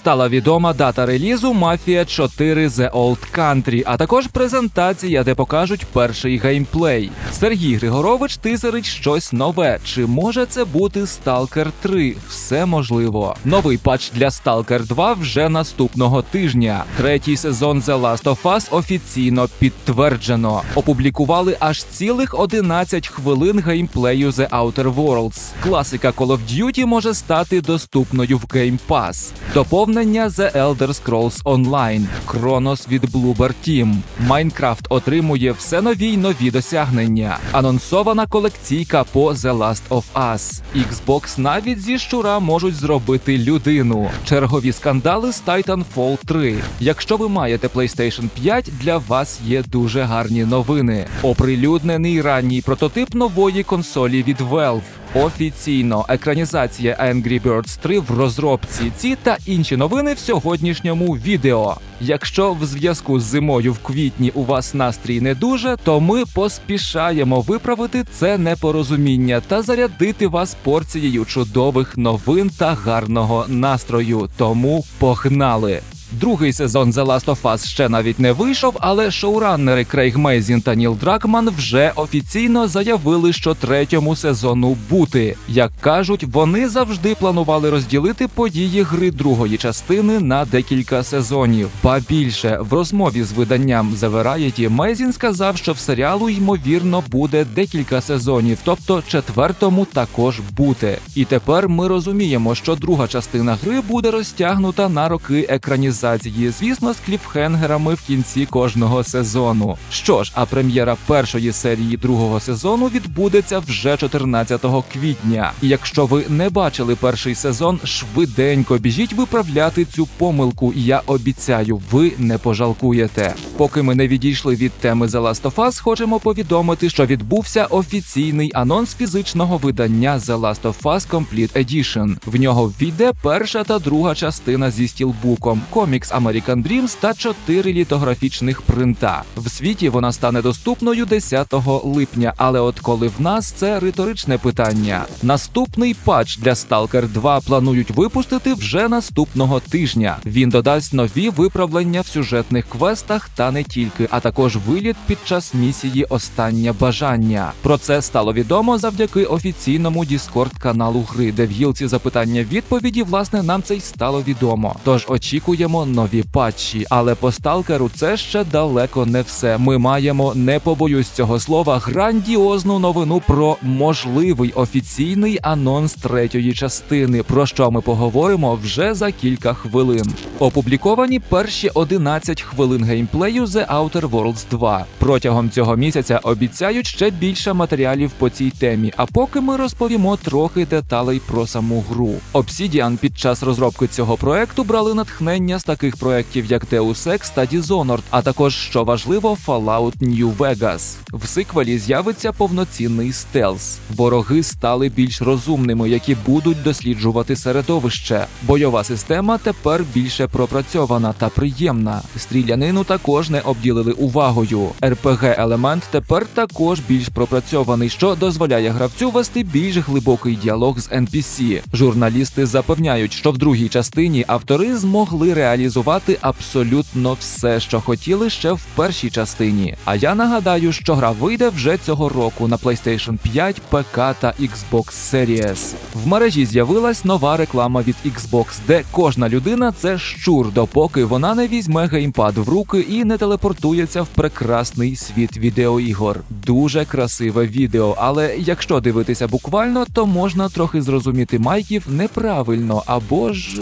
Стала відома дата релізу Mafia 4 The Old Country, а також презентація, де покажуть перший геймплей. Сергій Григорович тизерить щось нове. Чи може це бути Stalker 3? Все можливо. Новий патч для Stalker 2 вже наступного тижня. Третій сезон The Last of Us офіційно підтверджено. Опублікували аж цілих 11 хвилин геймплею The Outer Worlds. Класика Call of Duty може стати доступною в Game Pass. Доповнення The Elder Scrolls Online, Kronos від Bloober Team. Minecraft отримує все нові й нові досягнення. Анонсована колекційка по The Last of Us. Xbox навіть зі щура можуть зробити людину. Чергові скандали з Titanfall 3. Якщо ви маєте PlayStation 5, для вас є дуже гарні новини. Оприлюднений ранній прототип нової консолі від Valve. Офіційно екранізація Angry Birds 3 в розробці. Ці та інші новини в сьогоднішньому відео. Якщо в зв'язку з зимою в квітні у вас настрій не дуже, то ми поспішаємо виправити це непорозуміння та зарядити вас порцією чудових новин та гарного настрою. Тому погнали! Другий сезон The Last of Us ще навіть не вийшов, але шоураннери Крейг Мейзін та Ніл Дракман вже офіційно заявили, що третьому сезону бути. Як кажуть, вони завжди планували розділити події гри другої частини на декілька сезонів. Ба більше в розмові з виданням The Variety Мейзін сказав, що в серіалу ймовірно буде декілька сезонів, тобто четвертому також бути. І тепер ми розуміємо, що друга частина гри буде розтягнута на роки екранізації сенсації, звісно, з кліфхенгерами в кінці кожного сезону. Що ж, а прем'єра першої серії другого сезону відбудеться вже 14 квітня. І якщо ви не бачили перший сезон, швиденько біжіть виправляти цю помилку. Я обіцяю, ви не пожалкуєте. Поки ми не відійшли від теми The Last of Us, хочемо повідомити, що відбувся офіційний анонс фізичного видання The Last of Us Complete Edition. В нього війде перша та друга частина зі стілбуком комікс American Dreams та чотири літографічних принта. В світі вона стане доступною 10 липня. Але от коли в нас це риторичне питання. Наступний патч для Stalker 2 планують випустити вже наступного тижня. Він додасть нові виправлення в сюжетних квестах та не тільки, а також виліт під час місії Останнє бажання. Про це стало відомо завдяки офіційному Discord каналу гри, де в гілці запитання відповіді власне нам це й стало відомо. Тож очікуємо нові патчі, але по сталкеру це ще далеко не все. Ми маємо, не побоюсь цього слова, грандіозну новину про можливий офіційний анонс третьої частини, про що ми поговоримо вже за кілька хвилин. Опубліковані перші 11 хвилин геймплею The Outer Worlds 2. Протягом цього місяця обіцяють ще більше матеріалів по цій темі. А поки ми розповімо трохи деталей про саму гру. Obsidian під час розробки цього проекту брали натхнення таких проєктів, як Deus Ex та Dishonored, а також, що важливо, Fallout New Vegas. В сиквелі з'явиться повноцінний стелс. Вороги стали більш розумними, які будуть досліджувати середовище. Бойова система тепер більше пропрацьована та приємна. Стрілянину також не обділили увагою. rpg елемент тепер також більш пропрацьований, що дозволяє гравцю вести більш глибокий діалог з NPC. Журналісти запевняють, що в другій частині автори змогли реалізувати абсолютно все, що хотіли ще в першій частині. А я нагадаю, що гра вийде вже цього року на PlayStation 5, ПК та Xbox Series. В мережі з'явилась нова реклама від Xbox, де кожна людина це щур, допоки вона не візьме геймпад в руки і не телепортується в прекрасний світ відеоігор. Дуже красиве відео, але якщо дивитися буквально, то можна трохи зрозуміти майків неправильно або ж.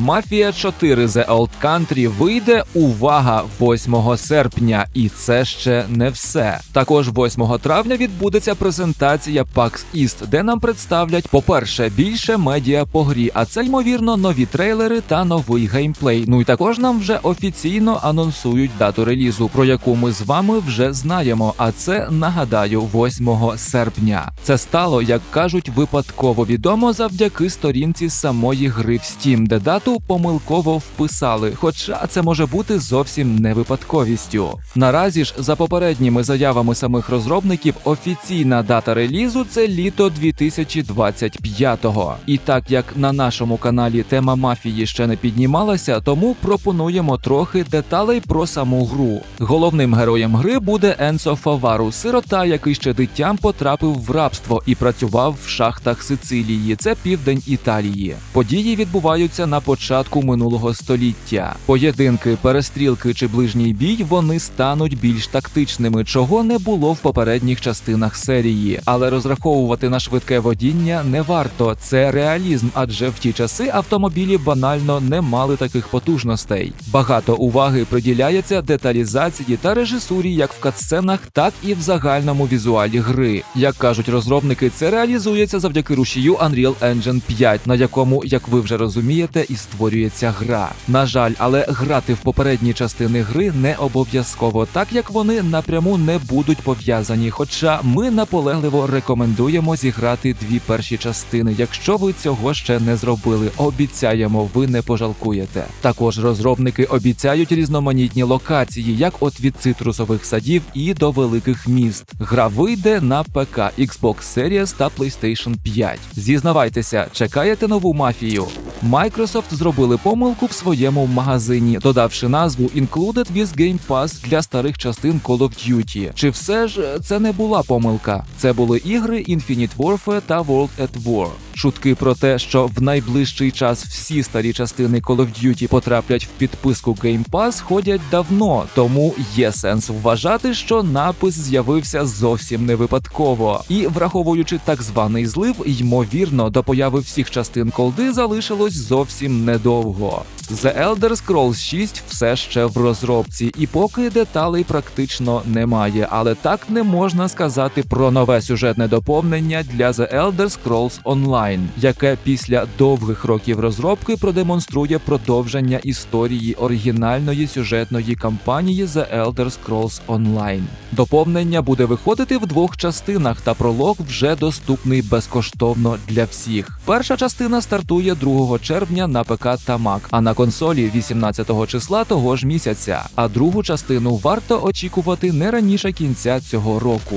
Мафія 4 The Old Country вийде увага 8 серпня, і це ще не все. Також 8 травня відбудеться презентація PAX East, де нам представлять, по-перше, більше медіа по грі, а це ймовірно нові трейлери та новий геймплей. Ну і також нам вже офіційно анонсують дату релізу, про яку ми з вами вже знаємо. А це нагадаю, 8 серпня. Це стало, як кажуть, випадково відомо завдяки сторінці самої гри в Steam, де дату помилково вписали. Хоча це може бути зовсім не випадковістю. Наразі ж, за попередніми заявами самих розробників, офіційна дата релізу це літо 2025-го. І так як на нашому каналі тема мафії ще не піднімалася, тому пропонуємо трохи деталей про саму гру. Головним героєм гри буде Енсо Фавару, сирота, який ще дитям потрапив в рабство і працював в шахтах Сицилії. Це південь Італії. Події відбуваються на початку минулого століття. Поєдинки, перестрілки чи ближній бій вони стануть більш тактичними, чого не було в попередніх частинах серії. Але розраховувати на швидке водіння не варто. Це реалізм, адже в ті часи автомобілі банально не мали таких потужностей. Багато уваги приділяється деталізації та режисурі як в катсценах, так і в загальному візуалі гри. Як кажуть розробники, це реалізується завдяки рушію Unreal Engine 5, на якому, як ви вже розумієте, і створюється гра. На жаль, але грати в попередні частини гри не обов'язково, так як вони напряму не будуть пов'язані. Хоча ми наполегливо рекомендуємо зіграти дві перші частини, якщо ви цього ще не зробили. Обіцяємо, ви не пожалкуєте. Також розробники обіцяють різноманітні локації, як от від цитрусових садів і до великих міст. Гра вийде на ПК, Xbox Series та PlayStation 5. Зізнавайтеся, чекаєте нову мафію? Microsoft зробили помилку в своєму магазині, додавши назву Included with Game Pass для старих частин Call of Duty. Чи все ж це не була помилка? Це були ігри Infinite Warfare та World at War. Чутки про те, що в найближчий час всі старі частини Call of Duty потраплять в підписку Game Pass, ходять давно, тому є сенс вважати, що напис з'явився зовсім не випадково. І враховуючи так званий злив, ймовірно, до появи всіх частин колди залишилось зовсім недовго. The Elder Scrolls 6 все ще в розробці, і поки деталей практично немає. Але так не можна сказати про нове сюжетне доповнення для The Elder Scrolls Online, яке після довгих років розробки продемонструє продовження історії оригінальної сюжетної кампанії The Elder Scrolls Online. Доповнення буде виходити в двох частинах, та пролог вже доступний безкоштовно для всіх. Перша частина стартує 2 червня на ПК та Mac, а на консолі 18 числа того ж місяця. А другу частину варто очікувати не раніше кінця цього року.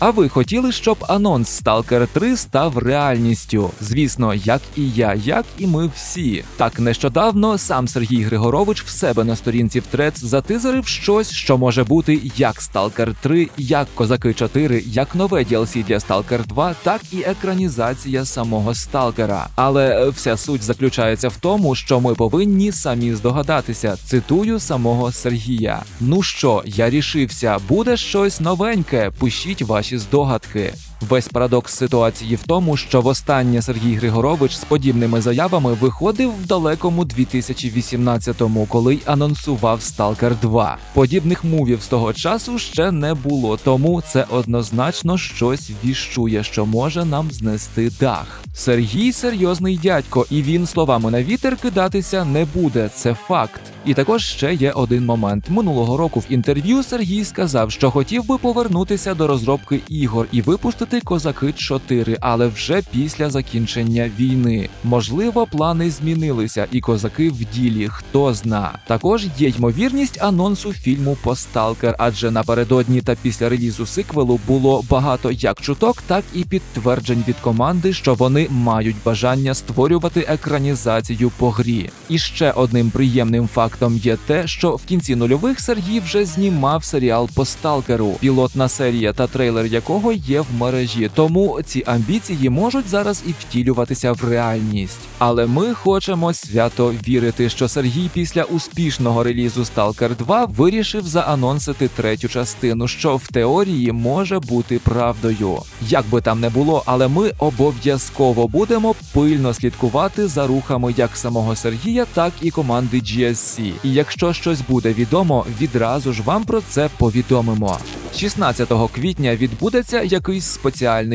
А ви хотіли, щоб анонс Stalker 3 став реальністю? Звісно, як і я, як і ми всі. Так нещодавно сам Сергій Григорович в себе на сторінці в Трец затизерив щось, що може бути як Stalker 3, як Козаки 4, як нове DLC для Stalker 2, так і екранізація самого Сталкера. Але е, вся суть заключається в тому, що ми повинні самі здогадатися. Цитую самого Сергія. Ну що, я рішився, буде щось новеньке. Пишіть ваші здогадки. Весь парадокс ситуації в тому, що востаннє Сергій Григорович з подібними заявами виходив в далекому 2018-му, коли й анонсував Stalker 2. Подібних мувів з того часу ще не було, тому це однозначно щось віщує, що може нам знести дах. Сергій серйозний дядько, і він словами на вітер кидатися не буде. Це факт. І також ще є один момент. Минулого року в інтерв'ю Сергій сказав, що хотів би повернутися до розробки ігор і випустити Козаки 4, але вже після закінчення війни. Можливо, плани змінилися, і козаки в ділі, хто зна. Також є ймовірність анонсу фільму по Сталкер, адже напередодні та після релізу сиквелу було багато як чуток, так і підтверджень від команди, що вони мають бажання створювати екранізацію по грі. І ще одним приємним фактом є те, що в кінці нульових Сергій вже знімав серіал по сталкеру, пілотна серія та трейлер якого є в мережі. Тому ці амбіції можуть зараз і втілюватися в реальність. Але ми хочемо свято вірити, що Сергій після успішного релізу Stalker 2 вирішив заанонсити третю частину, що в теорії може бути правдою. Як би там не було, але ми обов'язково будемо пильно слідкувати за рухами як самого Сергія, так і команди GSC. І якщо щось буде відомо, відразу ж вам про це повідомимо. 16 квітня відбудеться якийсь спеціальний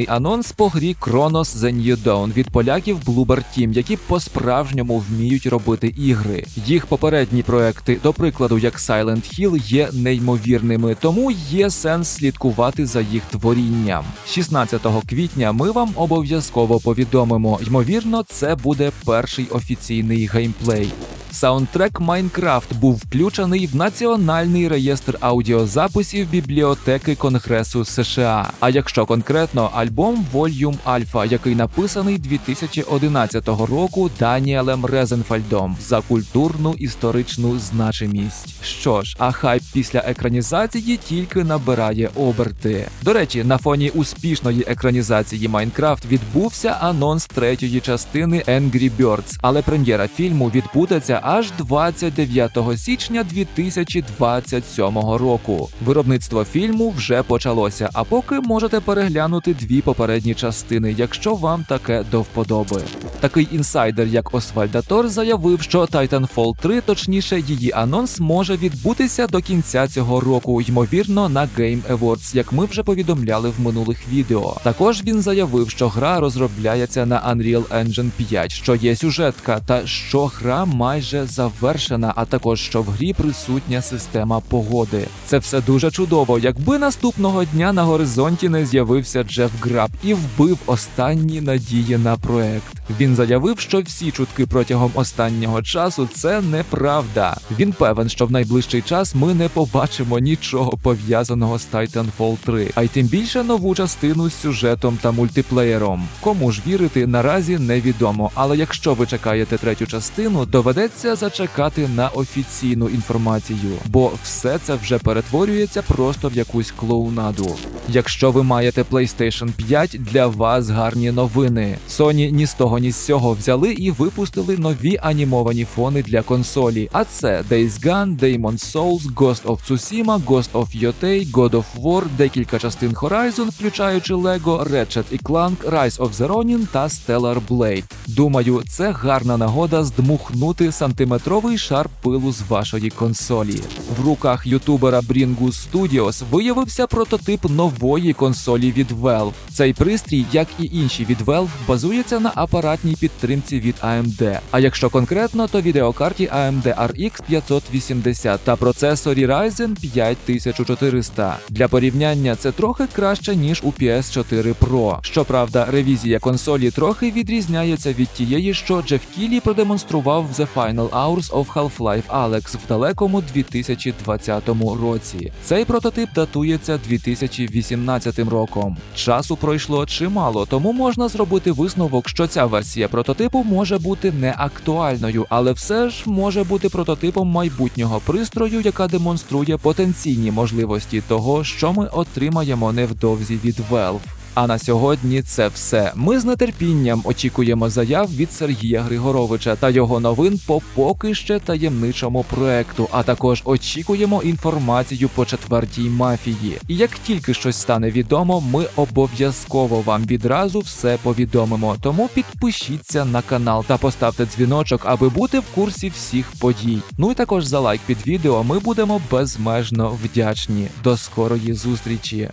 анонс по грі Chronos The New Dawn від поляків Bloober Team, які по-справжньому вміють робити ігри. Їх попередні проекти, до прикладу, як Silent Hill, є неймовірними, тому є сенс слідкувати за їх творінням. 16 квітня ми вам обов'язково повідомимо. Ймовірно, це буде перший офіційний геймплей. Саундтрек Майнкрафт був включений в національний реєстр аудіозаписів бібліотеки Конгресу США. А якщо конкретно альбом Volume Alpha, який написаний 2011 року Даніелем Резенфальдом за культурну історичну значимість. Що ж, а хайп після екранізації тільки набирає оберти. До речі, на фоні успішної екранізації Майнкрафт відбувся анонс третьої частини Angry Birds, але прем'єра фільму відбудеться аж 29 січня 2027 року. Виробництво фільму вже почалося, а поки можете переглянути дві попередні частини, якщо вам таке до вподоби. Такий інсайдер, як Освальдатор, заявив, що Titanfall 3, точніше, її анонс може відбутися до кінця цього року, ймовірно, на Game Awards, як ми вже повідомляли в минулих відео. Також він заявив, що гра розробляється на Unreal Engine 5, що є сюжетка, та що гра майже завершена, а також що в грі присутня система погоди. Це все дуже чудово. Якби наступного дня на горизонті не з'явився Джеф Граб і вбив останні надії на проект. Він заявив, що всі чутки протягом останнього часу це неправда. Він певен, що в найближчий час ми не побачимо нічого пов'язаного з Titanfall 3, а й тим більше нову частину з сюжетом та мультиплеєром. Кому ж вірити наразі невідомо. Але якщо ви чекаєте третю частину, доведеться зачекати на офіційну інформацію, бо все це вже перетворюється просто в якусь клоунаду. Якщо ви маєте PlayStation 5, для вас гарні новини. Sony ні з того, ні з цього взяли і випустили нові анімовані фони для консолі. А це Days Gone, Demon's Souls, Ghost of Tsushima, Ghost of Yotei, God of War, декілька частин Horizon, включаючи Lego, Ratchet і Clank, Rise of the Ronin та Stellar Blade. Думаю, це гарна нагода здмухнути сантиметровий шар пилу з вашої консолі. В руках ютубера Bringus Studios виявився прототип нової консолі від Valve. Цей пристрій, як і інші від Valve, базується на апаратній підтримці від AMD. А якщо конкретно, то відеокарті AMD RX 580 та процесорі Ryzen 5400. Для порівняння це трохи краще ніж у PS4 Pro. Щоправда, ревізія консолі трохи відрізняється від тієї, що Джеф Кілі продемонстрував в The Final Hours of Half-Life Alyx в далекому 2020 році. Цей прототип датується 2018 роком. Часу пройшло чимало, тому можна зробити висновок, що ця версія прототипу може бути не актуальною, але все ж може бути прототипом майбутнього пристрою, яка демонструє потенційні можливості того, що ми отримаємо невдовзі від Valve. А на сьогодні це все. Ми з нетерпінням очікуємо заяв від Сергія Григоровича та його новин по поки ще таємничому проекту. А також очікуємо інформацію по четвертій мафії. І як тільки щось стане відомо, ми обов'язково вам відразу все повідомимо. Тому підпишіться на канал та поставте дзвіночок, аби бути в курсі всіх подій. Ну і також за лайк під відео ми будемо безмежно вдячні. До скорої зустрічі!